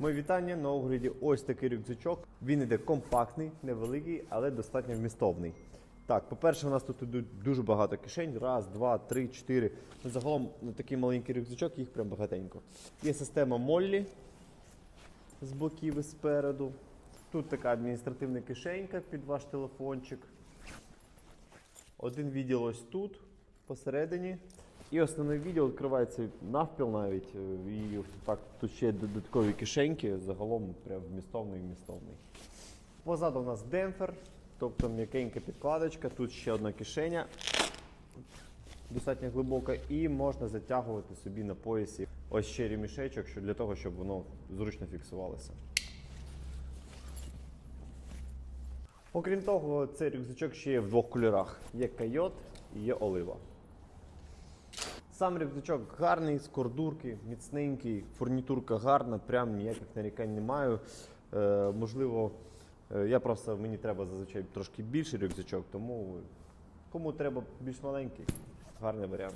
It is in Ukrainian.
Моє вітання на огляді ось такий рюкзачок. Він іде компактний, невеликий, але достатньо вмістовний. Так, по-перше, у нас тут ідуть дуже багато кишень. Раз, два, три, чотири. Ну, загалом на такий маленький рюкзачок їх прям багатенько. Є система Моллі з боків і спереду. Тут така адміністративна кишенька під ваш телефончик. Один відділ ось тут, посередині. І основний відділ відкривається навпіл навіть. е, І так, тут ще додаткові кишеньки, загалом прям вмістовний вмістовний. Позаду у нас демпфер, тобто м'якенька підкладочка, тут ще одна кишеня, достатньо глибока, і можна затягувати собі на поясі ось ще ремішечок, що для того, щоб воно зручно фіксувалося. Окрім того, цей рюкзачок ще є в двох кольорах: є койот і є олива. Сам рюкзачок гарний, з кордурки, міцненький, фурнітурка гарна, прям ніяких нарікань не маю. Е, можливо, е, я просто мені треба зазвичай трошки більший рюкзачок, тому кому треба більш маленький, гарний варіант.